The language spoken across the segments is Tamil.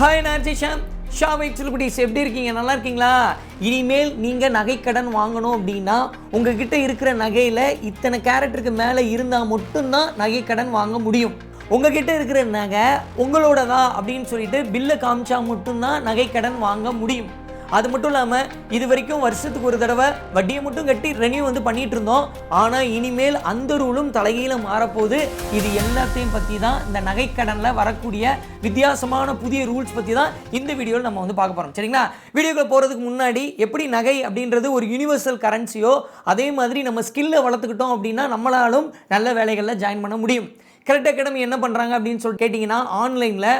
ஹாய் நார்ஜிஷாம் ஷாவை சிலுக்குட்டிஸ் எப்படி இருக்கீங்க? நல்லா இருக்கீங்களா? இனிமேல் நீங்கள் நகைக்கடன் வாங்கணும் அப்படின்னா உங்ககிட்ட இருக்கிற நகையில் இத்தனை கேரட்டுக்கு மேலே இருந்தால் மட்டும்தான் நகைக்கடன் வாங்க முடியும். உங்ககிட்ட இருக்கிற நகை உங்களோட தான் அப்படின்னு சொல்லிட்டு பில்லை காமிச்சா மட்டும்தான் நகைக்கடன் வாங்க முடியும். அது மட்டும் இல்லாமல் இது வரைக்கும் வருஷத்துக்கு ஒரு தடவை வட்டியை மட்டும் கட்டி ரெனியூ வந்து பண்ணிட்டு இருந்தோம். ஆனால் இனிமேல் அந்த ரூலும் தலைகீழ மாறப்போகுது. இது எல்லாத்தையும் பற்றி தான் இந்த நகைக்கடனில் வரக்கூடிய வித்தியாசமான புதிய ரூல்ஸ் பற்றி தான் இந்த வீடியோவில் நம்ம வந்து பார்க்க போகிறோம் சரிங்களா? வீடியோக்கு போகிறதுக்கு முன்னாடி எப்படி நகை அப்படின்றது ஒரு யூனிவர்சல் கரன்சியோ அதே மாதிரி நம்ம ஸ்கில்லை வளர்த்துக்கிட்டோம் அப்படின்னா நம்மளாலும் நல்ல வேலைகளில் ஜாயின் பண்ண முடியும். கரெக்ட் அகாடமி என்ன பண்ணுறாங்க அப்படின்னு சொல்லி கேட்டிங்கன்னா ஆன்லைனில்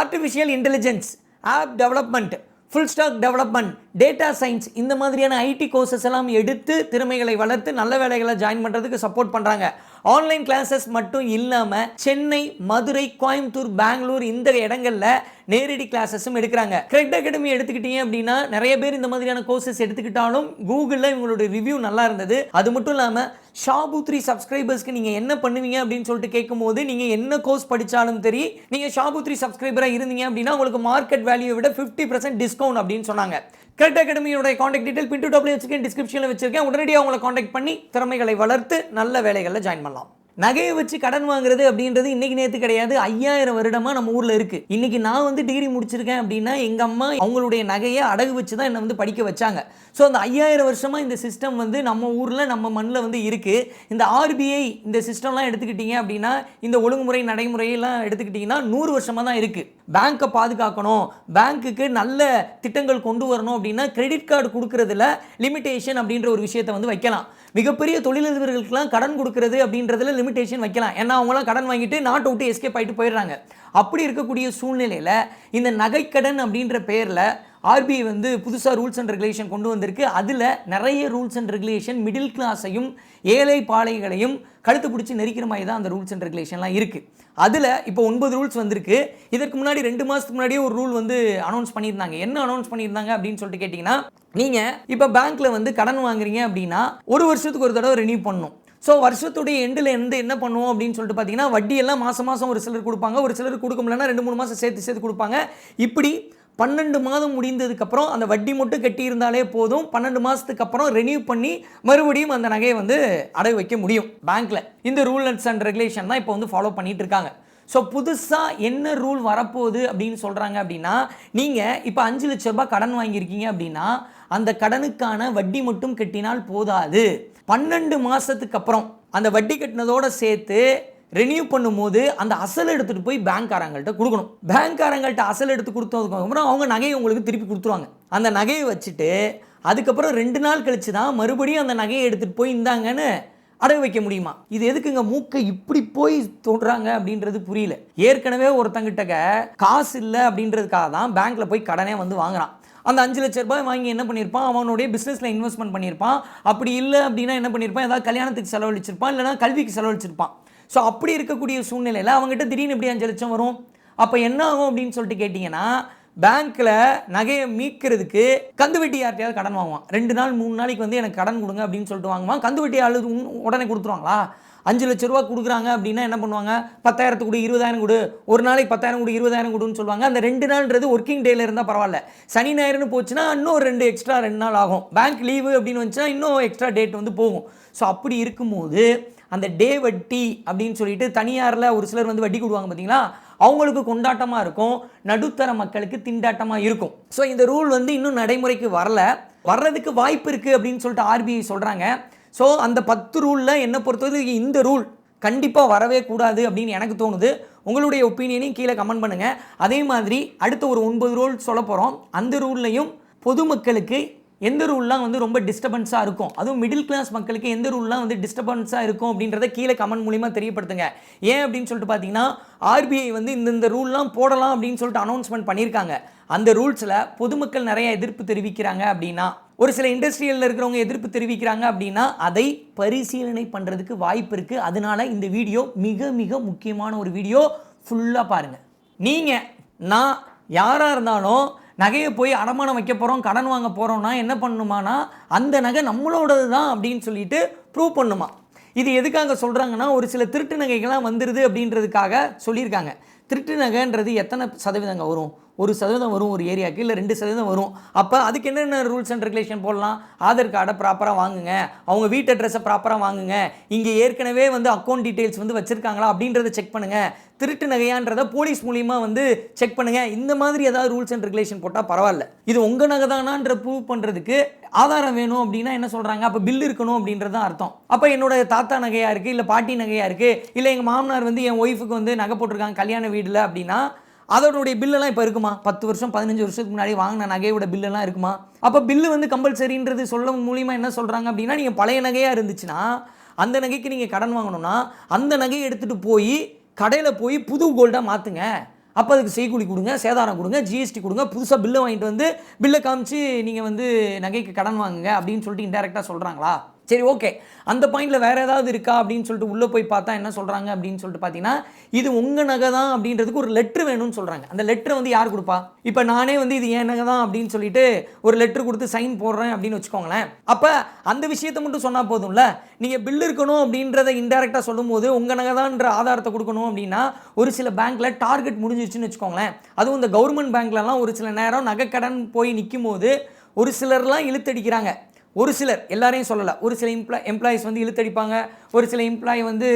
artificial intelligence app development full stack development data science இந்த மாதிரியான ஐடி கோர்சஸ் எல்லாம் எடுத்து திறமைகளை வளர்த்து நல்ல வேலைகளை ஜாயின் பண்ணுறதுக்கு சப்போர்ட் பண்ணுறாங்க ஆன்லைன் கிளாஸஸ் மட்டும் இல்லாமல் சென்னை மதுரை கோயம்புத்தூர் பெங்களூர் இந்த இடங்களில் நேரடி கிளாஸஸும் எடுக்கிறாங்க. கிரெட் அகாடமி எடுத்துக்கிட்டீங்க அப்படின்னா நிறைய பேர் இந்த மாதிரியான கோர்சஸ் எடுத்துக்கிட்டாலும் கூகுளில் இவங்களுடைய ரிவ்யூ நல்லா இருந்தது. அது மட்டும் இல்லாமல் ஷாபு த்ரீ சப்ஸ்கிரைபர்ஸ்க்கு நீங்கள் என்ன பண்ணுவீங்க அப்படின்னு சொல்லிட்டு கேட்கும்போது நீங்கள் என்ன கோர்ஸ் படித்தாலும் சரி நீங்கள் ஷாபு த்ரீ சப்ஸ்கிரைபராக இருந்தீங்க அப்படின்னா உங்களுக்கு மார்க்கெட் வேல்யூ விட ஃபிஃப்டி பர்சன்ட் டிஸ்கவுண்ட் அப்படின்னு சொன்னாங்க. கிரெட் அகாடமியோட contact detail pin to double வச்சிருக்கேன் டிஸ்கிரிப்ஷனில் வச்சிருக்கேன். உடனடியாக அவங்களை காண்டாக்ட் பண்ணி திறமைகளை வளர்த்து நல்ல வேலைகளில் ஜாயின் பண்ணலாம். நகையை வச்சு கடன் வாங்குறது அப்படின்றது இன்னைக்கு நேற்று கிடையாது. ஐயாயிரம் வருடமா நம்ம ஊர்ல இருக்கு. இன்னைக்கு நான் வந்து டிகிரி முடிச்சிருக்கேன் அப்படின்னா எங்க அம்மா அவங்களுடைய நகையை அடகு வச்சு தான் என்னை வந்து படிக்க வச்சாங்க. ஸோ அந்த ஐயாயிரம் வருஷமா இந்த சிஸ்டம் வந்து நம்ம ஊர்ல நம்ம மண்ணில் வந்து இருக்கு. இந்த ஆர்பிஐ இந்த சிஸ்டம்லாம் எடுத்துக்கிட்டீங்க அப்படின்னா இந்த ஒழுங்குமுறை நடைமுறையெல்லாம் எடுத்துக்கிட்டிங்கன்னா நூறு வருஷமா தான் இருக்கு. பேங்க்கை பாதுகாக்கணும். பேங்க்குக்கு நல்ல திட்டங்கள் கொண்டு வரணும் அப்படின்னா கிரெடிட் கார்டு கொடுக்கறதுல லிமிட்டேஷன் அப்படின்ற ஒரு விஷயத்தை வந்து வைக்கலாம். மிகப்பெரிய தொழிலதிபர்களுக்கெல்லாம் கடன் கொடுக்கறது அப்படின்றதுல லிமிடேஷன் வைக்கலாம். ஏன்னா அவங்களாம் கடன் வாங்கிட்டு நாட்டை விட்டு எஸ்கேப் ஆகிட்டு போயிடுறாங்க. அப்படி இருக்கக்கூடிய சூழ்நிலையில் இந்த நகைக்கடன் அப்படின்ற பேரில் ஆர்பிஐ வந்து புதுசாக ரூல்ஸ் அண்ட் ரெகுலேஷன் கொண்டு வந்திருக்கு. அதில் நிறைய ரூல்ஸ் அண்ட் ரெகுலேஷன் மிடில் கிளாஸையும் ஏழை பாளைகளையும் கழுத்து பிடிச்சி நெரிக்கிற மாதிரி தான் அந்த ரூல்ஸ் அண்ட் ரெகுலேஷன்லாம் இருக்குது அதில் இப்போ ஒன்பது ரூல்ஸ் வந்திருக்கு. இதற்கு முன்னாடி ரெண்டு மாதத்துக்கு முன்னாடியே ஒரு ரூல் வந்து அனௌன்ஸ் பண்ணியிருந்தாங்க. என்ன அனௌன்ஸ் பண்ணியிருந்தாங்க அப்படின்னு சொல்லிட்டு கேட்டிங்கன்னா நீங்கள் இப்போ பேங்க்கில் வந்து கடன் வாங்குறீங்க அப்படின்னா ஒரு வருஷத்துக்கு ஒரு தடவை ரினியூ பண்ணணும். ஸோ வருஷத்துடைய எண்டில் இருந்து என்ன பண்ணுவோம் அப்படின்னு சொல்லிட்டு பார்த்தீங்கன்னா வட்டியெல்லாம் மாதம் மாதம் ஒரு சிலர் கொடுப்பாங்க. ஒரு சிலர் கொடுக்க முடியலன்னா ரெண்டு மூணு மாதம் சேர்த்து சேர்த்து கொடுப்பாங்க. இப்படி பன்னெண்டு மாதம் முடிந்ததுக்கப்புறம் அந்த வட்டி மட்டும் கட்டியிருந்தாலே போதும். பன்னெண்டு மாதத்துக்கு அப்புறம் ரெனியூ பண்ணி மறுபடியும் அந்த நகையை வந்து அடகு வைக்க முடியும் பேங்க்கில் இந்த ரூல் அண்ட்ஸ் அண்ட் ரெகுலேஷன் தான் இப்போ வந்து ஃபாலோ பண்ணிட்டு இருக்காங்க. ஸோ புதுசாக என்ன ரூல் வரப்போகுது அப்படின்னு சொல்கிறாங்க அப்படின்னா நீங்கள் இப்போ அஞ்சு லட்ச ரூபாய் கடன் வாங்கியிருக்கீங்க அப்படின்னா அந்த கடனுக்கான வட்டி மட்டும் கட்டினால் போதாது. பன்னெண்டு மாதத்துக்கு அப்புறம் அந்த வட்டி கட்டினதோடு சேர்த்து ரெனியூ பண்ணும்போது அந்த அசல் எடுத்துகிட்டு போய் பேங்க்காரங்கள்ட்ட கொடுக்கணும். பேங்க்காரங்கள்ட்ட அசல் எடுத்து கொடுத்ததுக்கு அப்புறம் அவங்க நகையை உங்களுக்கு திருப்பி கொடுத்துருவாங்க. அந்த நகையை வச்சுட்டு அதுக்கப்புறம் ரெண்டு நாள் கழிச்சு தான் மறுபடியும் அந்த நகையை எடுத்துகிட்டு போய் இந்தாங்கன்னு அடகு வைக்க முடியுமா? இது எதுக்குங்க மூக்கை இப்படி போய் தொடுறாங்க அப்படின்றது புரியல. ஏற்கனவே ஒருத்தங்கிட்ட காசு இல்லை அப்படின்றதுக்காக தான் பேங்க்கில் போய் கடனே வந்து வாங்குறான். அந்த அஞ்சு லட்ச ரூபாய் வாங்கி என்ன பண்ணியிருப்பான்? அவனுடைய பிஸ்னஸில் இன்வெஸ்ட்மெண்ட் பண்ணியிருப்பான். அப்படி இல்லை அப்படின்னா என்ன பண்ணியிருப்பான்? ஏதாவது கல்யாணத்துக்கு செலவழிச்சிருப்பான் இல்லைனா கல்விக்கு செலவழிச்சிருப்பான். ஸோ அப்படி இருக்கக்கூடிய சூழ்நிலையில் அவங்ககிட்ட திடீர்னு எப்படி அஞ்சு லட்சம் வரும்? அப்போ என்ன ஆகும் அப்படின்னு சொல்லிட்டு கேட்டிங்கன்னா பேங்க்கில் நகையை மீட்கிறதுக்கு கந்து வெட்டி யார்ட்டையாவது கடன் வாங்குவான். ரெண்டு நாள் மூணு நாளைக்கு வந்து எனக்கு கடன் கொடுங்க அப்படின்னு சொல்லிட்டு வாங்குவான். கந்து வெட்டி ஆளு உன் உடனே கொடுத்துருவாங்களா? அஞ்சு லட்ச ரூபா கொடுக்குறாங்க அப்படின்னா என்ன பண்ணுவாங்க? பத்தாயிரத்துக்கு கொடு இருபதாயிரம் கொடு ஒரு நாளைக்கு பத்தாயிரம் கொடு இருபதாயிரம் கொடுன்னு சொல்லுவாங்க. அந்த ரெண்டு நாள்ன்றது ஒர்க்கிங் டேல இருந்தால் பரவாயில்ல. சனி ஞாயிறுன்னு போச்சுன்னா இன்னும் ரெண்டு எக்ஸ்ட்ரா ரெண்டு நாள் ஆகும். பேங்க் லீவு அப்படின்னு வந்துச்சுன்னா இன்னும் எக்ஸ்ட்ரா டேட் வந்து போகும். ஸோ அப்படி இருக்கும்போது அந்த டே வட்டி அப்படின்னு சொல்லிட்டு தனியாரில் ஒரு சிலர் வந்து வட்டி கொடுவாங்க பார்த்தீங்களா அவங்களுக்கு கொண்டாட்டமாக இருக்கும். நடுத்தர மக்களுக்கு திண்டாட்டமாக இருக்கும். ஸோ இந்த ரூல் வந்து இன்னும் நடைமுறைக்கு வரல. வர்றதுக்கு வாய்ப்பு இருக்குது அப்படின்னு சொல்லிட்டு ஆர்பிஐ சொல்கிறாங்க ஸோ அந்த பத்து ரூலில் என்னை பொறுத்தவரைக்கும் இந்த ரூல் கண்டிப்பாக வரவே கூடாது அப்படின்னு எனக்கு தோணுது. உங்களுடைய ஒப்பீனியனையும் கீழே கமெண்ட் பண்ணுங்கள் அதே மாதிரி அடுத்த ஒரு ஒன்பது ரூல் சொல்ல போகிறோம் அந்த ரூல்லையும் பொதுமக்களுக்கு எந்த ரூல்லாம் வந்து ரொம்ப டிஸ்டர்பன்ஸாக இருக்கும். அதுவும் மிடில் கிளாஸ் மக்களுக்கு எந்த ரூல்லாம் வந்து டிஸ்டர்பன்ஸாக இருக்கும் அப்படின்றத கீழே கமெண்ட் மூலிமா தெரியப்படுத்துங்க. ஏன் அப்படின்னு சொல்லிட்டு பார்த்தீங்கன்னா ஆர்பிஐ வந்து இந்தந்த ரூல்லாம் போடலாம் அப்படின்னு சொல்லிட்டு அனௌன்ஸ்மெண்ட் பண்ணியிருக்காங்க. அந்த ரூல்ஸில் பொதுமக்கள் நிறைய எதிர்ப்பு தெரிவிக்கிறாங்க அப்படின்னா ஒரு சில இண்டஸ்ட்ரியலில் இருக்கிறவங்க எதிர்ப்பு தெரிவிக்கிறாங்க அப்படின்னா அதை பரிசீலனை பண்ணுறதுக்கு வாய்ப்பு இருக்குது அதனால் இந்த வீடியோ மிக மிக முக்கியமான ஒரு வீடியோ ஃபுல்லாக பாருங்கள் நீங்கள் நான் யாராக இருந்தாலும் நகையை போய் அடமானம் வைக்க போகிறோம் கடன் வாங்க போகிறோம்னா என்ன பண்ணணுமானா அந்த நகை நம்மளோடது தான் அப்படின்னு சொல்லிட்டு ப்ரூவ் பண்ணுமா. இது எதுக்காக சொல்கிறாங்கன்னா ஒரு சில திருட்டு நகைகள்லாம் வந்துடுது அப்படின்றதுக்காக சொல்லியிருக்காங்க. திருட்டு நகைன்றது எத்தனை சதவீதங்க வரும்? ஒரு சதவீதம் வரும் ஒரு ஏரியாவுக்கு இல்லை ரெண்டு சதவீதம் வரும். அப்போ அதுக்கு என்னென்ன ரூல்ஸ் அண்ட் ரெகுலேஷன் போடலாம்? ஆதார் கார்டை ப்ராப்பராக வாங்குங்க. அவங்க வீட்டு அட்ரஸை ப்ராப்பராக வாங்குங்க. இங்கே ஏற்கனவே வந்து அக்கௌண்ட் டீட்டெயில்ஸ் வந்து வச்சுருக்காங்களா அப்படின்றத செக் பண்ணுங்கள் திருட்டு நகையான்றதை போலீஸ் மூலியமாக வந்து செக் பண்ணுங்கள் இந்த மாதிரி ஏதாவது ரூல்ஸ் அண்ட் ரெகுலேஷன் போட்டால் பரவாயில்ல. இது உங்கள் நகை தானான்ற ப்ரூவ் பண்ணுறதுக்கு ஆதாரம் வேணும் அப்படின்னா என்ன சொல்கிறாங்க அப்போ பில் இருக்கணும் அப்படின்றது தான் அர்த்தம். அப்போ என்னோட தாத்தா நகையாக இருக்குது இல்லை பாட்டி நகையாக இருக்குது இல்லை எங்கள் மாமனார் வந்து என் ஒய்ஃபுக்கு வந்து நகை போட்டிருக்காங்க கல்யாண வீடில் அப்படின்னா அதோடைய பில்லெல்லாம் இப்போ இருக்குமா? பத்து வருஷம் பதினஞ்சு வருஷத்துக்கு முன்னாடி வாங்கின நகையோட பில்லெல்லாம் இருக்குமா? அப்போ பில்லு வந்து கம்பல்சரின்றது சொல்ல மூலியமாக என்ன சொல்கிறாங்க அப்படின்னா நீங்கள் பழைய நகையாக இருந்துச்சுன்னா அந்த நகைக்கு நீங்கள் கடன் வாங்கணும்னா அந்த நகையை எடுத்துகிட்டு போய் கடையில் போய் புது கோல்டாக மாற்றுங்க அப்போ அதுக்கு செய்கூலி கொடுங்க சேதாரம் கொடுங்க ஜிஎஸ்டி கொடுங்க புதுசாக பில்லை வாங்கிட்டு வந்து பில்லை காமிச்சு நீங்கள் வந்து நகைக்கு கடன் வாங்குங்க அப்படின்னு சொல்லிட்டு இன்டெரக்டாக சொல்கிறாங்களா சரி ஓகே அந்த பாயிண்டில் வேறு ஏதாவது இருக்கா அப்படின்னு சொல்லிட்டு உள்ளே போய் பார்த்தா என்ன சொல்கிறாங்க அப்படின்னு சொல்லிட்டு பார்த்தீங்கன்னா இது உங்கள் நகை தான் அப்படின்றதுக்கு ஒரு லெட்ரு வேணும்னு சொல்கிறாங்க அந்த லெட்டரை வந்து யார் கொடுப்பா? இப்போ நானே வந்து இது என் நகை தான் அப்படின்னு சொல்லிட்டு ஒரு லெட்ரு கொடுத்து சைன் போடுறேன் அப்படின்னு வச்சுக்கோங்களேன். அப்போ அந்த விஷயத்தை மட்டும் சொன்னால் போதும்ல? நீங்கள் பில் இருக்கணும் அப்படின்றத இன்டெரக்டாக சொல்லும்போது உங்கள் நகை தான்ன்ற ஆதாரத்தை கொடுக்கணும் அப்படின்னா ஒரு சில பேங்க்கில் டார்கெட் முடிஞ்சிருச்சுன்னு வச்சுக்கோங்களேன். அதுவும் இந்த கவர்மெண்ட் பேங்க்லலாம் ஒரு சில நேரம் நகைக்கடன் போய் நிற்கும் போது ஒரு சிலர்லாம் இழுத்தடிக்கிறாங்க. ஒரு சிலர் எல்லாரையும் சொல்லலை. ஒரு சில இம்ப்ளா எம்ப்ளாயிஸ் வந்து இழுத்தடிப்பாங்க. ஒரு சில எம்ப்ளாயி வந்து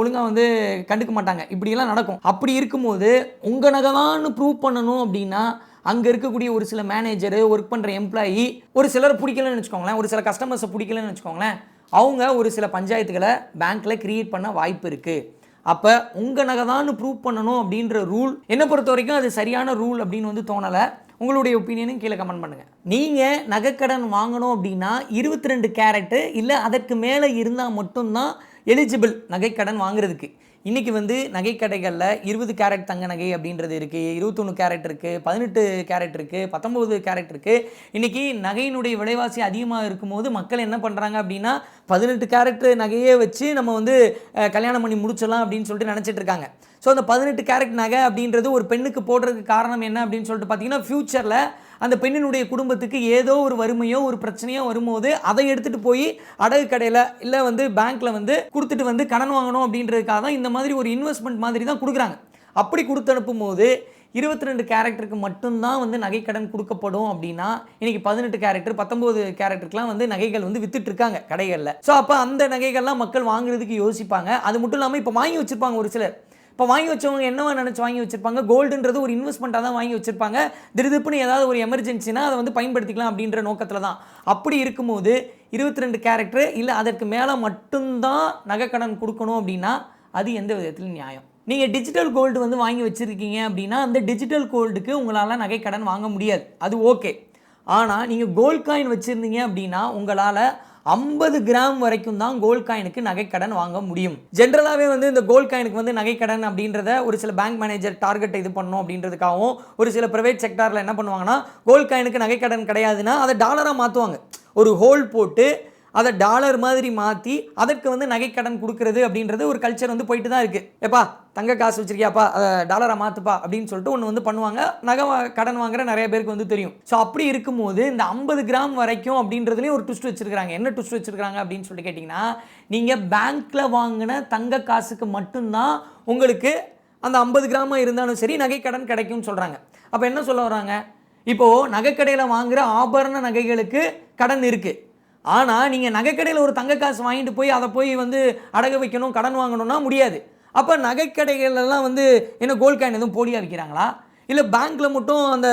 ஒழுங்காக வந்து கண்டுக்க மாட்டாங்க. இப்படியெல்லாம் நடக்கும். அப்படி இருக்கும்போது உங்கள் நகை தான் ப்ரூவ் பண்ணணும் அப்படின்னா அங்கே இருக்கக்கூடிய ஒரு சில மேனேஜரு ஒர்க் பண்ணுற எம்ப்ளாயி ஒரு சிலர் பிடிக்கலன்னு வச்சுக்கோங்களேன் ஒரு சில கஸ்டமர்ஸை பிடிக்கலன்னு வச்சுக்கோங்களேன் அவங்க ஒரு சில பஞ்சாயத்துகளை பேங்க்கில் கிரியேட் பண்ண வாய்ப்பு இருக்குது அப்போ உங்கள் நகை தான் ப்ரூவ் பண்ணணும் அப்படின்ற ரூல் என்னை பொறுத்த வரைக்கும் அது சரியான ரூல் அப்படின்னு வந்து தோணலை. உங்களுடைய ஒப்பீனியனும் கீழே கமெண்ட் பண்ணுங்கள் நீங்கள் நகைக்கடன் வாங்கணும் அப்படின்னா இருபத்தி ரெண்டு கேரட்டு இல்லை அதற்கு மேலே இருந்தால் மட்டும்தான் எலிஜிபிள் நகைக்கடன் வாங்குறதுக்கு. இன்றைக்கி வந்து நகைக்கடைகளில் இருபது கேரட் தங்க நகை அப்படின்றது இருக்குது இருபத்தொன்று கேரட் இருக்குது பதினெட்டு கேரட் இருக்குது பத்தொம்போது கேரட் இருக்குது இன்றைக்கி நகையினுடைய விலைவாசி அதிகமாக இருக்கும்போது மக்கள் என்ன பண்ணுறாங்க அப்படின்னா பதினெட்டு கேரட் நகையே வச்சு நம்ம வந்து கல்யாணம் பண்ணி முடிச்சிடலாம் அப்படின்னு சொல்லிட்டு நினச்சிட்டு இருக்காங்க. ஸோ அந்த பதினெட்டு கேரட் நகை அப்படின்றது ஒரு பெண்ணுக்கு போடுறதுக்கு காரணம் என்ன அப்படின்னு சொல்லிட்டு பார்த்தீங்கன்னா ஃப்யூச்சரில் அந்த பெண்ணினுடைய குடும்பத்துக்கு ஏதோ ஒரு வறுமையோ ஒரு பிரச்சனையோ வரும்போது அதை எடுத்துகிட்டு போய் அடகு கடையில் இல்லை வந்து பேங்க்கில் வந்து கொடுத்துட்டு வந்து கடன் வாங்கணும் அப்படின்றதுக்காக தான் இந்த மாதிரி ஒரு இன்வெஸ்ட்மெண்ட் மாதிரி தான் கொடுக்குறாங்க. அப்படி கொடுத்து அனுப்பும்போது இருபத்தி ரெண்டு கேரக்டருக்கு மட்டும்தான் வந்து நகைக்கடன் கொடுக்கப்படும் அப்படின்னா இன்னைக்கு பதினெட்டு கேரக்டர் பத்தொம்போது கேரக்டருக்குலாம் வந்து நகைகள் வந்து வித்துட்டு இருக்காங்க கடைகளில். ஸோ அப்போ அந்த நகைகள்லாம் மக்கள் வாங்குறதுக்கு யோசிப்பாங்க. அது மட்டும் இல்லாமல் இப்போ வாங்கி வச்சிருப்பாங்க ஒரு சிலர். இப்போ வாங்கி வச்சவங்க என்னவா நினச்சி வாங்கி வச்சிருப்பாங்க? கோல்டுன்றது ஒரு இன்வெஸ்ட்மெண்ட்டாக தான் வாங்கி வச்சிருப்பாங்க. திருதுப்புன்னு ஏதாவது ஒரு எமர்ஜென்சினா அதை வந்து பயன்படுத்திக்கலாம் அப்படின்ற நோக்கத்தில் தான். அப்படி இருக்கும்போது இருபத்தி ரெண்டு கேரக்டர் இல்லை அதற்கு மேலே மட்டும்தான் நகைக்கடன் கொடுக்கணும் அப்படின்னா அது எந்த விதத்தில் நியாயம். நீங்கள் டிஜிட்டல் கோல்டு வந்து வாங்கி வச்சுருக்கீங்க அப்படின்னா அந்த டிஜிட்டல் கோல்டுக்கு உங்களால் நகைக்கடன் வாங்க முடியாது. அது ஓகே ஆனால் நீங்கள் கோல்ட் காயின் வச்சுருந்தீங்க அப்படின்னா உங்களால் ஐம்பது கிராம் வரைக்கும் தான் கோல்ட் காயினுக்கு நகைக்கடன் வாங்க முடியும். ஜென்ரலாகவே வந்து இந்த கோல்ட் காயினுக்கு வந்து நகைக்கடன் அப்படின்றத ஒரு சில பேங்க் மேனேஜர் டார்கெட் இது பண்ணணும் அப்படின்றதுக்காகவும் ஒரு சில ப்ரைவேட் செக்டாரில் என்ன பண்ணுவாங்கன்னா கோல்ட் காயினுக்கு நகைக்கடன் கிடையாதுன்னா அதை டாலராக மாற்றுவாங்க ஒரு ஹோல் போட்டு அதை டாலர் மாதிரி மாற்றி அதற்கு வந்து நகைக்கடன் கொடுக்கறது அப்படின்றது ஒரு கல்ச்சர் வந்து போயிட்டு தான் இருக்குது ஏப்பா தங்க காசு வச்சிருக்கியாப்பா அதை டாலரை மாற்றுப்பா அப்படின்னு சொல்லிட்டு ஒன்று வந்து பண்ணுவாங்க. நகை வா- கடன் வாங்குற நிறைய பேருக்கு வந்து தெரியும். ஸோ அப்படி இருக்கும்போது இந்த ஐம்பது கிராம் வரைக்கும் அப்படின்றதுலேயும் ஒரு ட்விஸ்ட் வச்சுருக்காங்க என்ன ட்விஸ்ட் வச்சுருக்காங்க அப்படின்னு சொல்லிட்டு கேட்டிங்கன்னா நீங்கள் பேங்க்கில் வாங்கின தங்க காசுக்கு மட்டும்தான் உங்களுக்கு அந்த ஐம்பது கிராமாக இருந்தாலும் சரி நகை கடன் கிடைக்கும்னு சொல்கிறாங்க அப்போ என்ன சொல்ல வராங்க இப்போது நகைக்கடையில் வாங்குகிற ஆபரண நகைகளுக்கு கடன் இருக்குது ஆனால் நீங்கள் நகைக்கடையில் ஒரு தங்க காசு வாங்கிட்டு போய் அதை போய் வந்து அடகு வைக்கணும் கடன் வாங்கணும்னா முடியாது. அப்போ நகைக்கடைகளெல்லாம் வந்து என்ன கோல்ட் காயின் எதுவும் போலியாக விற்கிறாங்களா இல்லை பேங்க்கில் மட்டும் அந்த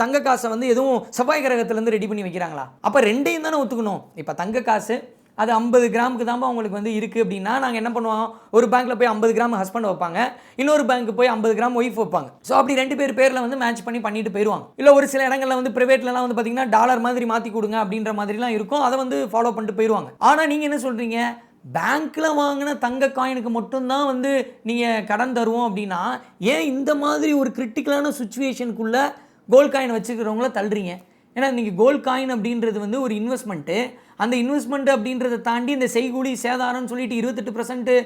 தங்க காசை வந்து எதுவும் செவ்வாய் கிரகத்துலேருந்து ரெடி பண்ணி வைக்கிறாங்களா? அப்போ ரெண்டையும் தானே ஒத்துக்கணும். இப்போ தங்க காசு அது ஐம்பது கிராமுக்கு தான் உங்களுக்கு வந்து இருக்குது அப்படின்னா நாங்கள் என்ன பண்ணுவோம்? ஒரு பேங்க்கில் போய் ஐம்பது கிராம் ஹஸ்பண்ட் வைப்பாங்க. இன்னொரு பேங்க்கு போய் ஐம்பது கிராம் ஒய்ஃப் வைப்பாங்க. ஸோ அப்படி ரெண்டு பேர் பேரில் வந்து மேட்ச் பண்ணி பண்ணிட்டு போயிடுவாங்க இல்லை ஒரு சில இடங்களில் வந்து ப்ரைவேட்லலாம் வந்து பார்த்தீங்கன்னா டாலர் மாதிரி மாற்றி கொடுங்க அப்படின்ற மாதிரிலாம் இருக்கும். அதை வந்து ஃபாலோ பண்ணிட்டு போயிடுவாங்க ஆனால் நீங்கள் என்ன சொல்கிறீங்க பேங்க்கில் வாங்கின தங்க காயினுக்கு மட்டும்தான் வந்து நீங்கள் கடன் தருவோம் அப்படின்னா ஏன் இந்த மாதிரி ஒரு கிரிட்டிக்கலான சுச்சுவேஷனுக்குள்ளே கோல்ட் காயின் வச்சுக்கிறவங்கள தள்ளுறீங்க? ஏன்னா இன்றைக்கி கோல்ட் காயின் அப்படின்றது வந்து ஒரு இன்வெஸ்ட்மெண்ட்டு அந்த இன்வெஸ்ட்மெண்ட் அப்படின்றத தாண்டி இந்த செய்கூலி சேதாரம்னு சொல்லிட்டு இருபத்தெட்டு பர்சன்ட்டு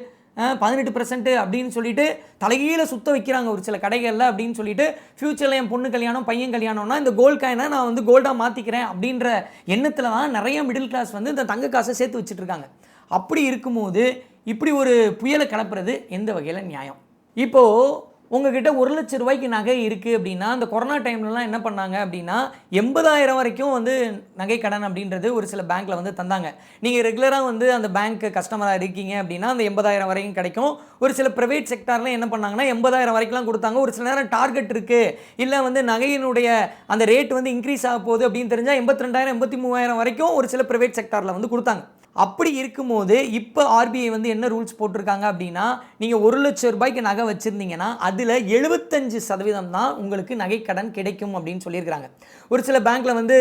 பதினெட்டு பர்சன்ட்டு அப்படின்னு சொல்லிட்டு தலைகீழ சுத்த வைக்கிறாங்க ஒரு சில கடைகளில் அப்படின்னு சொல்லிட்டு ஃப்யூச்சரில் என் பொண்ணு கல்யாணம் பையன் கல்யாணம்னா இந்த கோல்ட் காயினை நான் வந்து கோல்டாக மாற்றிக்கிறேன் அப்படின்ற எண்ணத்தில் தான் நிறைய மிடில் கிளாஸ் வந்து இந்த தங்க காசை சேர்த்து வச்சுட்ருக்காங்க அப்படி இருக்கும்போது இப்படி ஒரு புயலை கிளப்புறது எந்த வகையில் நியாயம்? இப்போது உங்ககிட்ட ஒரு லட்ச ரூபாய்க்கு நகை இருக்குது அப்படின்னா அந்த கொரோனா டைம்லலாம் என்ன பண்ணாங்க அப்படின்னா எண்பதாயிரம் வரைக்கும் வந்து நகை கடன் அப்படின்றது ஒரு சில பேங்க்கில் வந்து தந்தாங்க. நீங்கள் ரெகுலராக வந்து அந்த பேங்க் கஸ்டமராக இருக்கீங்க அப்படின்னா அந்த எண்பதாயிரம் வரைக்கும் கிடைக்கும். ஒரு சில ப்ரைவேட் செக்டாரில் என்ன பண்ணாங்கன்னா எண்பதாயிரம் வரைக்கும்லாம் கொடுத்தாங்க. ஒரு சில நேரம் டார்கெட் இருக்குது இல்லை வந்து நகையினுடைய அந்த ரேட் வந்து இன்க்ரீஸ் ஆக போகுது அப்படின்னு தெரிஞ்சால் எண்பத்தி ரெண்டாயிரம் எண்பத்தி மூவாயிரம் வரைக்கும் ஒரு சில ப்ரைவேட் செக்டாரில் வந்து கொடுத்தாங்க. அப்படி இருக்கும்போது இப்போ ஆர்பிஐ வந்து என்ன ரூல்ஸ் போட்டிருக்காங்க அப்படின்னா நீங்கள் ஒரு லட்சம் ரூபாய்க்கு நகை வச்சுருந்தீங்கன்னா அதில் எழுபத்தஞ்சு சதவீதம் தான் உங்களுக்கு நகை கடன் கிடைக்கும் அப்படின்னு சொல்லியிருக்கிறாங்க. ஒரு சில பேங்க்கில் வந்து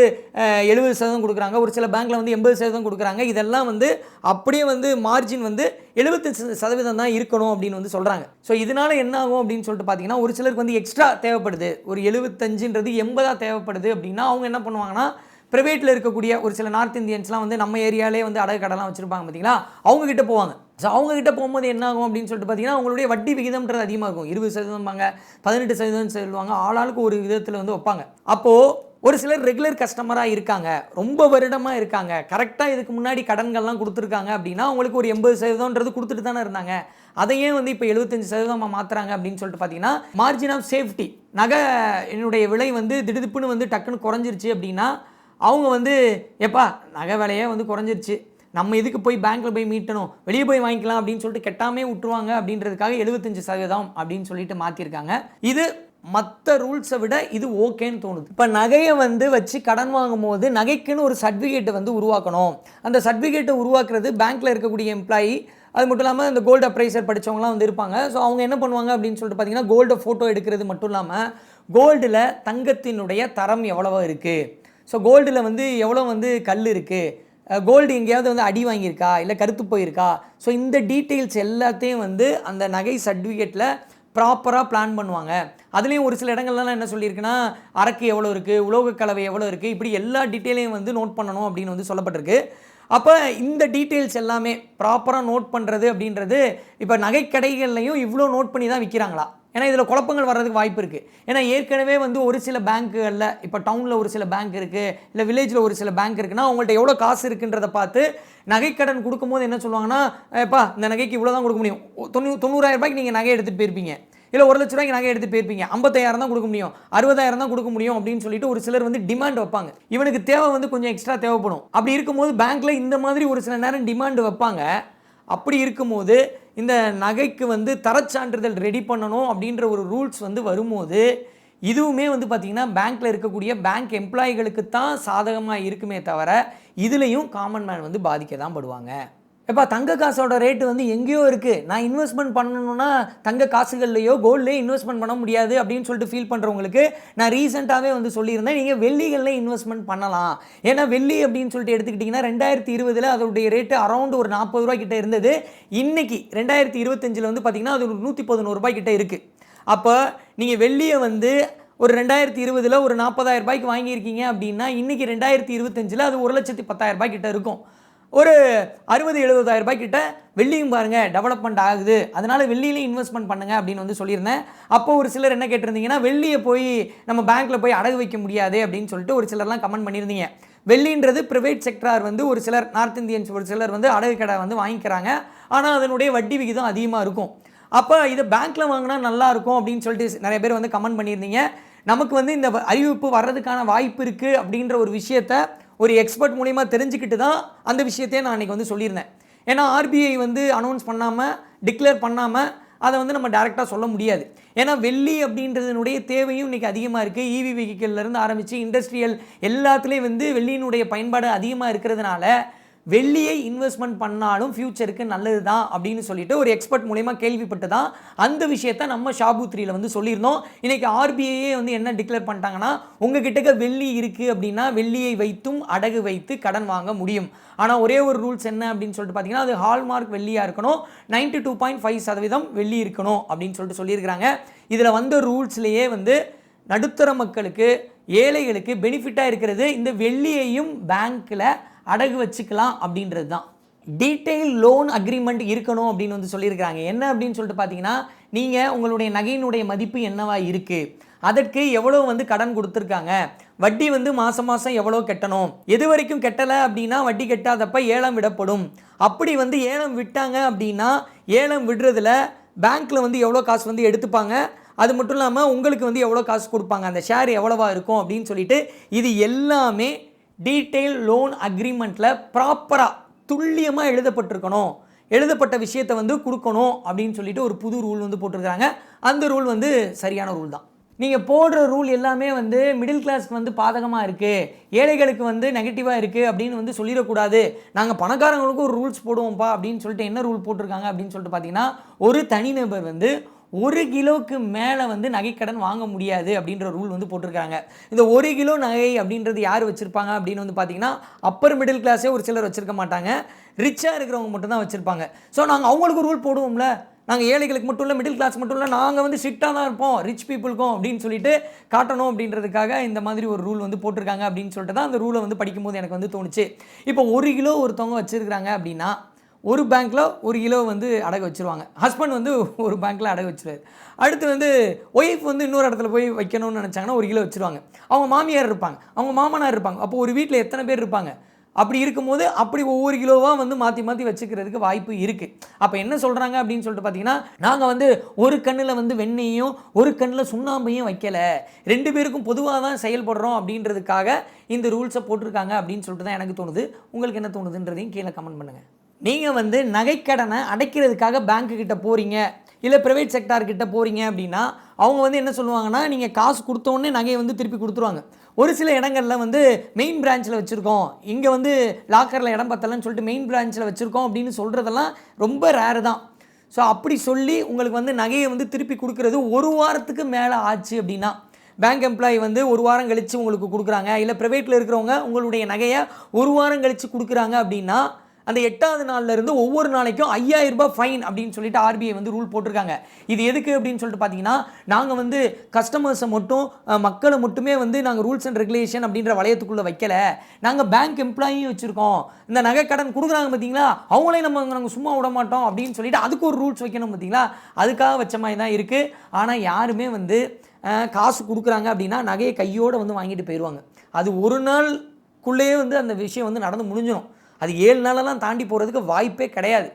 எழுபது சதவீதம் கொடுக்குறாங்க ஒரு சில பேங்க்கில் வந்து எண்பது சதவீதம் கொடுக்குறாங்க. இதெல்லாம் வந்து அப்படியே வந்து மார்ஜின் வந்து எழுபத்தஞ்சு சதவீதம் தான் இருக்கணும் அப்படின்னு வந்து சொல்கிறாங்க ஸோ இதனால் என்ன ஆகும் அப்படின்னு சொல்லிட்டு பார்த்தீங்கன்னா ஒரு சிலருக்கு வந்து எக்ஸ்ட்ரா தேவைப்படுது. ஒரு எழுபத்தஞ்சுன்றது எண்பதாக தேவைப்படுது அப்படின்னா அவங்க என்ன பண்ணுவாங்கன்னா ப்ரைவேட்டில் இருக்கக்கூடிய ஒரு சில நார்த் இந்தியன்ஸ்லாம் வந்து நம்ம ஏரியாலே வந்து அடகு கடைலாம் வச்சுருப்பாங்க பார்த்தீங்களா அவங்க கிட்ட போவாங்க. ஸோ அவங்ககிட்ட போகும்போது என்ன ஆகும் அப்படின்னு சொல்லிட்டு பார்த்தீங்கன்னா அவங்களுடைய வட்டி விகிதம்ன்றது அதிகமாக இருக்கும். இருபது சதவீதம்பாங்க பதினெட்டு சதவீதம் சொல்லுவாங்க. ஆளாளுக்கு ஒரு விதத்தில் வந்து வைப்பாங்க. அப்போது ஒரு சிலர் ரெகுலர் கஸ்டமராக இருக்காங்க. ரொம்ப வருடமாக இருக்காங்க. கரெக்டாக இதுக்கு முன்னாடி கடன்கள்லாம் கொடுத்துருக்காங்க அப்படின்னா அவங்களுக்கு ஒரு எண்பது சதவீதம்ன்றது கொடுத்துட்டு தானே இருந்தாங்க. அதையே வந்து இப்போ எழுபத்தஞ்சு சதவீதமாக மாற்றுறாங்க அப்படின்னு சொல்லிட்டு பார்த்தீங்கன்னா மார்ஜின் ஆஃப் சேஃப்டி நகை என்னுடைய விலை வந்து திடுதிப்புன்னு வந்து டக்குன்னு குறைஞ்சிருச்சு அப்படின்னா அவங்க வந்து எப்பா நகை விலையே வந்து குறைஞ்சிருச்சு. நம்ம இதுக்கு போய் பேங்க்கில் போய் மீட்டணும்? வெளியே போய் வாங்கிக்கலாம் அப்படின்னு சொல்லிட்டு கெட்டாமே விட்டுருவாங்க அப்படின்றதுக்காக எழுபத்தஞ்சு சதவீதம் அப்படின்னு சொல்லிட்டு மாற்றிருக்காங்க இது மற்ற ரூல்ஸை விட இது ஓகேன்னு தோணுது. இப்போ நகையை வந்து வச்சு கடன் வாங்கும் போது நகைக்குன்னு ஒரு சர்டிஃபிகேட்டை வந்து உருவாக்கணும். அந்த சர்டிஃபிகேட்டை உருவாக்குறது பேங்க்கில் இருக்கக்கூடிய எம்ப்ளாயி அது மட்டும் இல்லாமல் இந்த கோல்டு அப்ரைசர் படித்தவங்களாம் வந்து இருப்பாங்க. ஸோ அவங்க என்ன பண்ணுவாங்க அப்படின்னு சொல்லிட்டு பார்த்தீங்கன்னா கோல்டை ஃபோட்டோ எடுக்கிறது மட்டும் இல்லாமல் கோல்டில் தங்கத்தினுடைய தரம் எவ்வளவோ இருக்குது ஸோ கோல்டில் வந்து எவ்வளோ வந்து கல் இருக்குது கோல்டு எங்கேயாவது வந்து அடி வாங்கியிருக்கா? இல்லை கருத்து போயிருக்கா? ஸோ இந்த டீட்டெயில்ஸ் எல்லாத்தையும் வந்து அந்த நகை சர்டிஃபிகேட்டில் ப்ராப்பராக பிளான் பண்ணுவாங்க. அதுலேயும் ஒரு சில இடங்கள்லாம் என்ன சொல்லியிருக்குன்னா அரக்கு எவ்வளோ இருக்குது உலோக கலவை எவ்வளோ இருக்குது இப்படி எல்லா டீட்டெயிலையும் வந்து நோட் பண்ணணும் அப்படின்னு வந்து சொல்லப்பட்டிருக்கு. அப்போ இந்த டீட்டெயில்ஸ் எல்லாமே ப்ராப்பராக நோட் பண்ணுறது அப்படின்றது இப்போ நகைக்கடைகள்லையும் இவ்வளோ நோட் பண்ணி தான் விற்கிறாங்களா ஏன்னா இதில் குழப்பங்கள் வர்றதுக்கு வாய்ப்பு இருக்குது ஏன்னா ஏற்கனவே வந்து ஒரு சில பேங்க்குகளில் இப்போ டவுனில் ஒரு சில பேங்க் இருக்குது இல்லை வில்லேஜில் ஒரு சில பேங்க் இருக்குன்னா அவங்கள்ட்ட எவ்வளோ காசு இருக்குன்றதை பார்த்து நகைக்கடன் கொடுக்கும்போது என்ன சொல்லுவாங்கன்னா எப்பா இந்த நகைக்கு இவ்வளோ தான் கொடுக்க முடியும். தொண்ணூ தொண்ணூறாயிரம் ரூபாய்க்கு நீங்கள் நகை எடுத்துகிட்டு போயிருப்பீங்க. இல்லை ஒரு லட்ச ரூபாய்க்கு நகை எடுத்து போயிருப்பீங்க. ஐம்பத்தாயிரம் தான் கொடுக்க முடியும். அறுபதாயிரம் தான் கொடுக்க முடியும். அப்படின்னு சொல்லிட்டு ஒரு சிலர் வந்து டிமாண்ட் வைப்பாங்க. இவனுக்கு தேவை வந்து கொஞ்சம் எக்ஸ்ட்ரா தேவைப்படும். அப்படி இருக்கும்போது பேங்க்கில் இந்த மாதிரி ஒரு சில நேரம் டிமாண்ட் வைப்பாங்க. அப்படி இருக்கும்போது இந்த நகைக்கு வந்து தரச்சான்றிதழ் ரெடி பண்ணணும் அப்படின்ற ஒரு ரூல்ஸ் வந்து வரும்போது இதுவுமே வந்து பார்த்திங்கன்னா பேங்க்கில் இருக்கக்கூடிய பேங்க் எம்ப்ளாயிகளுக்கு தான் சாதகமாக இருக்குமே தவிர இதுலேயும் காமன் மேன் வந்து பாதிக்க தான் படுவாங்க. எப்பா தங்க காசோட ரேட்டு வந்து எங்கேயோ இருக்குது நான் இன்வெஸ்ட்மெண்ட் பண்ணணும்னா தங்க காசுகள்லையோ கோல்ட்லேயோ இன்வெஸ்ட்மெண்ட் பண்ண முடியாது அப்படின்னு சொல்லிட்டு ஃபீல் பண்ணுறவங்களுக்கு நான் ரீசெண்டாகவே வந்து சொல்லியிருந்தேன். நீங்கள் வெள்ளிகளில் இன்வெஸ்ட்மெண்ட் பண்ணலாம். ஏன்னா வெள்ளி அப்படின்னு சொல்லிட்டு எடுத்துக்கிட்டிங்கன்னா ரெண்டாயிரத்தி இருபதில் அதோடைய ரேட்டு அரௌண்ட் ஒரு நாற்பது ரூபாய் கிட்டே இருந்தது. இன்னைக்கு ரெண்டாயிரத்தி இருபத்தஞ்சில் வந்து பார்த்திங்கன்னா அது ஒரு நூற்றி பதினோரு ரூபாய் கிட்ட இருக்குது அப்போ நீங்கள் வெள்ளியை வந்து ஒரு ரெண்டாயிரத்தி இருபதில் ஒரு நாற்பதாயிரம் ரூபாய்க்கு வாங்கியிருக்கீங்க அப்படின்னா இன்றைக்கி ரெண்டாயிரத்தி இருபத்தஞ்சில் அது ஒரு லட்சத்தி பத்தாயிரம் ரூபாய் கிட்ட இருக்கும். ஒரு அறுபது எழுபதாயிரம் ரூபாய் கிட்ட வெள்ளியும் பாருங்கள் டெவலப்மெண்ட் ஆகுது. அதனால் வெள்ளியிலையும் இன்வெஸ்ட்மெண்ட் பண்ணுங்கள் அப்படின்னு வந்து சொல்லியிருந்தேன். அப்போ ஒரு சிலர் என்ன கேட்டிருந்தீங்கன்னா வெள்ளியை போய் நம்ம பேங்க்கில் போய் அடகு வைக்க முடியாது அப்படின்னு சொல்லிட்டு ஒரு சிலர்லாம் கமெண்ட் பண்ணியிருந்தீங்க. வெள்ளின்றது ப்ரைவேட் செக்டார் வந்து ஒரு சிலர் நார்த் இந்தியன்ஸ் ஒரு சிலர் வந்து அடகு கடை வந்து வாங்கிக்கிறாங்க. ஆனால் அதனுடைய வட்டி விகிதம் அதிகமாக இருக்கும். அப்போ இதை பேங்க்கில் வாங்கினா நல்லா இருக்கும் அப்படின்னு சொல்லிட்டு நிறைய பேர் வந்து கமெண்ட் பண்ணியிருந்தீங்க. நமக்கு வந்து இந்த அறிவிப்பு வர்றதுக்கான வாய்ப்பு இருக்குது அப்படின்ற ஒரு விஷயத்த ஒரு எக்ஸ்பர்ட் மூலிமா தெரிஞ்சுக்கிட்டு தான் அந்த விஷயத்தையே நான் அன்றைக்கி வந்து சொல்லியிருந்தேன். ஏன்னா ஆர்பிஐ வந்து அனௌன்ஸ் பண்ணாமல் டிக்ளேர் பண்ணாமல் அதை வந்து நம்ம டேரெக்டாக சொல்ல முடியாது. ஏன்னா வெள்ளி அப்படின்றதுனுடைய தேவையும் இன்றைக்கி அதிகமாக இருக்குது இவி வெஹிக்கிள்லேருந்து ஆரம்பித்து இண்டஸ்ட்ரியல் எல்லாத்துலேயும் வந்து வெள்ளியினுடைய பயன்பாடு அதிகமாக இருக்கிறதுனால வெள்ளியை இன்வெஸ்ட்மெண்ட் பண்ணாலும் ஃப்யூச்சருக்கு நல்லது தான் அப்படின்னு சொல்லிட்டு ஒரு எக்ஸ்பர்ட் மூலயமா கேள்விப்பட்டு தான் அந்த விஷயத்த நம்ம ஷாபு த்ரீல வந்து சொல்லியிருந்தோம். இன்னைக்கு ஆர்பிஐயே வந்து என்ன டிக்ளேர் பண்ணிட்டாங்கன்னா உங்ககிட்ட வெள்ளி இருக்குது அப்படின்னா வெள்ளியை வைத்தும் அடகு வைத்து கடன் வாங்க முடியும். ஆனால் ஒரே ஒரு ரூல்ஸ் என்ன அப்படின்னு சொல்லிட்டு பார்த்தீங்கன்னா அது ஹால்மார்க் வெள்ளியாக இருக்கணும். நைன்டி டூ பாயிண்ட் ஃபைவ் சதவீதம் வெள்ளி இருக்கணும் அப்படின்னு சொல்லிட்டு சொல்லியிருக்கிறாங்க. இதில் வந்த ரூல்ஸ்லேயே வந்து நடுத்தர மக்களுக்கு ஏழைகளுக்கு பெனிஃபிட்டாக இருக்கிறது இந்த வெள்ளியையும் பேங்க்கில் அடகு வச்சுக்கலாம் அப்படின்றது தான். டீட்டெயில் லோன் அக்ரிமெண்ட் இருக்கணும் அப்படின்னு வந்து சொல்லியிருக்கிறாங்க. என்ன அப்படின்னு சொல்லிட்டு பார்த்தீங்கன்னா நீங்கள் உங்களுடைய நகையினுடைய மதிப்பு என்னவா இருக்குது அதற்கு எவ்வளோ வந்து கடன் கொடுத்துருக்காங்க? வட்டி வந்து மாதம் மாதம் எவ்வளோ கட்டணும்? எது வரைக்கும் கட்டலை அப்படின்னா வட்டி கட்டாதப்ப ஏலம் விடப்படும். அப்படி வந்து ஏலம் விட்டாங்க அப்படின்னா ஏலம் விடுறதுல பேங்க்கில் வந்து எவ்வளோ காசு வந்து எடுத்துப்பாங்க? அது மட்டும் இல்லாமல் உங்களுக்கு வந்து எவ்வளோ காசு கொடுப்பாங்க? அந்த ஷேர் எவ்வளவா இருக்கும் அப்படின்னு சொல்லிட்டு இது எல்லாமே டீட்டெயில் லோன் அக்ரிமெண்ட்டில் ப்ராப்பராக துல்லியமாக எழுதப்பட்டிருக்கணும். எழுதப்பட்ட விஷயத்தை வந்து கொடுக்கணும் அப்படின்னு சொல்லிட்டு ஒரு புது ரூல் வந்து போட்டிருக்காங்க அந்த ரூல் வந்து சரியான ரூல் தான். நீங்கள் போடுற ரூல் எல்லாமே வந்து மிடில் கிளாஸ்க்கு வந்து பாதகமாக இருக்குது ஏழைகளுக்கு வந்து நெகட்டிவாக இருக்குது அப்படின்னு வந்து சொல்லிடக்கூடாது. நாங்கள் பணக்காரங்களுக்கும் ஒரு ரூல்ஸ் போடுவோம்ப்பா அப்படின்னு சொல்லிட்டு என்ன ரூல் போட்டிருக்காங்க அப்படின்னு சொல்லிட்டு பார்த்தீங்கன்னா ஒரு தனிநபர் வந்து ஒரு கிலோவுக்கு மேலே வந்து நகைக்கடன் வாங்க முடியாது அப்படின்ற ரூல் வந்து போட்டிருக்காங்க. இந்த ஒரு கிலோ நகை அப்படின்றது யார் வச்சுருப்பாங்க அப்படின்னு வந்து பார்த்தீங்கன்னா அப்பர் மிடில் கிளாஸே ஒரு சிலர் வச்சுருக்க மாட்டாங்க. ரிச்சாக இருக்கிறவங்க மட்டும்தான் வச்சுருப்பாங்க. ஸோ நாங்கள் அவங்களுக்கு ரூல் போடுவோம்ல. நாங்கள் ஏழைகளுக்கு மட்டும் இல்லை மிடில் கிளாஸ் மட்டும் இல்லை நாங்கள் வந்து ஸ்ட்ரிக்டாக தான் இருப்போம். ரிச் பீப்புளுக்கும் அப்படின்னு சொல்லிட்டு காட்டணும் அப்படின்றதுக்காக இந்த மாதிரி ஒரு ரூல் வந்து போட்டிருக்காங்க அப்படின்னு சொல்லிட்டு தான் அந்த ரூலை வந்து படிக்கும்போது எனக்கு வந்து தோணுச்சு. இப்போ ஒரு கிலோ ஒருத்தவங்க வச்சுருக்கிறாங்க அப்படின்னா ஒரு பேங்க்கில் ஒரு கிலோ வந்து அடகு வச்சுருவாங்க. ஹஸ்பண்ட் வந்து ஒரு பேங்க்கில் அடகு வச்சுருவார். அடுத்து வந்து ஒய்ஃப் வந்து இன்னொரு இடத்துல போய் வைக்கணும்னு நினச்சாங்கன்னா ஒரு கிலோ வச்சுருவாங்க. அவங்க மாமியார் இருப்பாங்க. அவங்க மாமனார் இருப்பாங்க. அப்போ ஒரு வீட்டில் எத்தனை பேர் இருப்பாங்க? அப்படி இருக்கும்போது அப்படி ஒவ்வொரு கிலோவாக வந்து மாற்றி மாற்றி வச்சுக்கிறதுக்கு வாய்ப்பு இருக்குது அப்போ என்ன சொல்கிறாங்க அப்படின்னு சொல்லிட்டு பார்த்தீங்கன்னா நாங்கள் வந்து ஒரு கண்ணில் வந்து வெண்ணையும் ஒரு கண்ணில் சுண்ணாம்பையும் வைக்கலை. ரெண்டு பேருக்கும் பொதுவாக தான் செயல்படுறோம் அப்படின்றதுக்காக இந்த ரூல்ஸை போட்டிருக்காங்க அப்படின்னு சொல்லிட்டு தான் எனக்கு தோணுது. உங்களுக்கு என்ன தோணுதுன்றதையும் கீழே கமெண்ட் பண்ணுங்கள் நீங்கள் வந்து நகைக்கடனை அடைக்கிறதுக்காக பேங்க்கு கிட்ட போகிறீங்க இல்லை ப்ரைவேட் செக்டார் கிட்டே போகிறீங்க அப்படின்னா அவங்க வந்து என்ன சொல்லுவாங்கன்னா நீங்கள் காசு கொடுத்தோன்னே நகையை வந்து திருப்பி கொடுத்துருவாங்க. ஒரு சில இடங்களில் வந்து மெயின் பிரான்ச்சில் வச்சுருக்கோம். இங்கே வந்து லாக்கரில் இடம் பத்தலன்னு சொல்லிட்டு மெயின் பிரான்ச்சில் வச்சுருக்கோம் அப்படின்னு சொல்கிறதெல்லாம் ரொம்ப ரேரு தான். ஸோ அப்படி சொல்லி உங்களுக்கு வந்து நகையை வந்து திருப்பி கொடுக்குறது ஒரு வாரத்துக்கு மேலே ஆச்சு அப்படின்னா பேங்க் எம்ப்ளாயி வந்து ஒரு வாரம் கழித்து உங்களுக்கு கொடுக்குறாங்க. இல்லை ப்ரைவேட்டில் இருக்கிறவங்க உங்களுடைய நகையை ஒரு வாரம் கழித்து கொடுக்குறாங்க அப்படின்னா அந்த எட்டாவது நாள்லேருந்து ஒவ்வொரு நாளைக்கும் 5000 ரூபாய் ஃபைன் அப்படின்னு சொல்லிட்டு ஆர்பிஐ வந்து ரூல் போட்டிருக்காங்க. இது எதுக்கு அப்படின்னு சொல்லிட்டு பார்த்தீங்கன்னா நாங்கள் வந்து கஸ்டமர்ஸை மட்டும் மக்களை மட்டுமே வந்து நாங்கள் ரூல்ஸ் அண்ட் ரெகுலேஷன் அப்படின்ற வளையத்துக்குள்ளே வைக்கலை. நாங்கள் பேங்க் எம்ப்ளாயும் வச்சுருக்கோம். இந்த நகை கடன் கொடுக்குறாங்க பார்த்தீங்களா அவங்களே நம்ம நாங்கள் சும்மா விட மாட்டோம் அப்படின்னு சொல்லிட்டு அதுக்கு ஒரு ரூல்ஸ் வைக்கணும் பார்த்தீங்களா அதுக்காக வச்ச மாதிரி தான் இருக்குது ஆனால் யாருமே வந்து காசு கொடுக்குறாங்க அப்படின்னா நகையை கையோடு வந்து வாங்கிட்டு போயிடுவாங்க அது ஒரு நாள்குள்ளேயே வந்து அந்த விஷயம் வந்து நடந்து முடிஞ்சிடும் அது ஏழு நாளெல்லாம் தாண்டி போகிறதுக்கு வாய்ப்பே கிடையாது.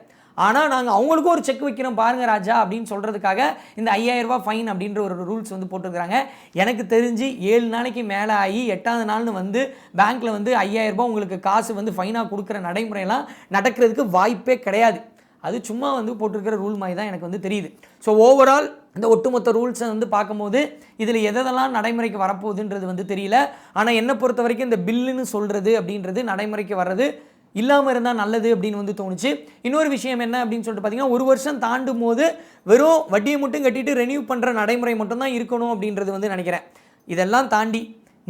ஆனால் நாங்கள் அவங்களுக்கும் ஒரு செக் வைக்கிறோம் பாருங்கள் ராஜா அப்படின்னு சொல்கிறதுக்காக இந்த ஐயாயிரரூபா ஃபைன் அப்படின்ற ஒரு ரூல்ஸ் வந்து போட்டிருக்கிறாங்க. எனக்கு தெரிஞ்சு ஏழு நாளைக்கு மேலே ஆகி எட்டாவது நாள்னு வந்து பேங்க்கில் வந்து ஐயாயிரரூபா உங்களுக்கு காசு வந்து ஃபைனாக கொடுக்குற நடைமுறையெல்லாம் நடக்கிறதுக்கு வாய்ப்பே கிடையாது. அது சும்மா வந்து போட்டிருக்கிற ரூல் மாதிரி தான் எனக்கு வந்து தெரியுது. ஸோ ஓவரால் இந்த ஒட்டுமொத்த ரூல்ஸை வந்து பார்க்கும்போது இதில் எதெல்லாம் நடைமுறைக்கு வரப்போகுதுன்றது வந்து தெரியல. ஆனால் என்னை பொறுத்த வரைக்கும் இந்த பில்லுன்னு சொல்கிறது அப்படின்றது நடைமுறைக்கு வர்றது இல்லாமல் இருந்தால் நல்லது அப்படின்னு வந்து தோணுச்சு. இன்னொரு விஷயம் என்ன அப்படின்னு சொல்லிட்டு பார்த்தீங்கன்னா ஒரு வருஷம் தாண்டும் போது வெறும் வட்டியை மட்டும் கட்டிட்டு ரெனியூ பண்ணுற நடைமுறை மட்டும்தான் இருக்கணும் அப்படின்றது வந்து நினைக்கிறேன். இதெல்லாம் தாண்டி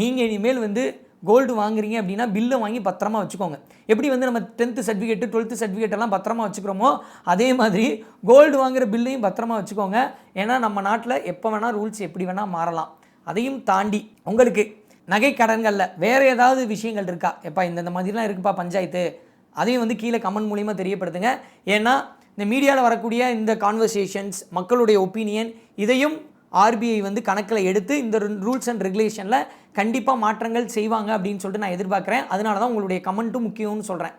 நீங்கள் இனிமேல் வந்து கோல்டு வாங்குறீங்க அப்படின்னா பில்லை வாங்கி பத்திரமா வச்சுக்கோங்க. எப்படி வந்து நம்ம டென்த்து சர்டிஃபிகேட்டு டுவெல்த்து சர்டிஃபிகேட் எல்லாம் பத்திரமா வச்சுக்கிறோமோ அதே மாதிரி கோல்டு வாங்குற பில்லையும் பத்திரமா வச்சுக்கோங்க. ஏன்னா நம்ம நாட்டில் எப்போ வேணால் ரூல்ஸ் எப்படி வேணால் மாறலாம். அதையும் தாண்டி உங்களுக்கு நகை கடன்களில் வேறு ஏதாவது விஷயங்கள் இருக்கா? எப்பா இந்தந்த மாதிரிலாம் இருக்குப்பா பஞ்சாயத்து. அதையும் வந்து கீழே கமெண்ட் மூலிமா தெரியப்படுத்துங்க. ஏன்னா இந்த மீடியாவில் வரக்கூடிய இந்த கான்வர்சேஷன்ஸ் மக்களுடைய ஒப்பீனியன் இதையும் ஆர்பிஐ வந்து கணக்கில் எடுத்து இந்த ரூல்ஸ் அண்ட் ரெகுலேஷனில் கண்டிப்பாக மாற்றங்கள் செய்வாங்க அப்படின்னு சொல்லிட்டு நான் எதிர்பார்க்குறேன். அதனால தான் உங்களுடைய கமெண்ட்டும் முக்கியம்னு சொல்கிறேன்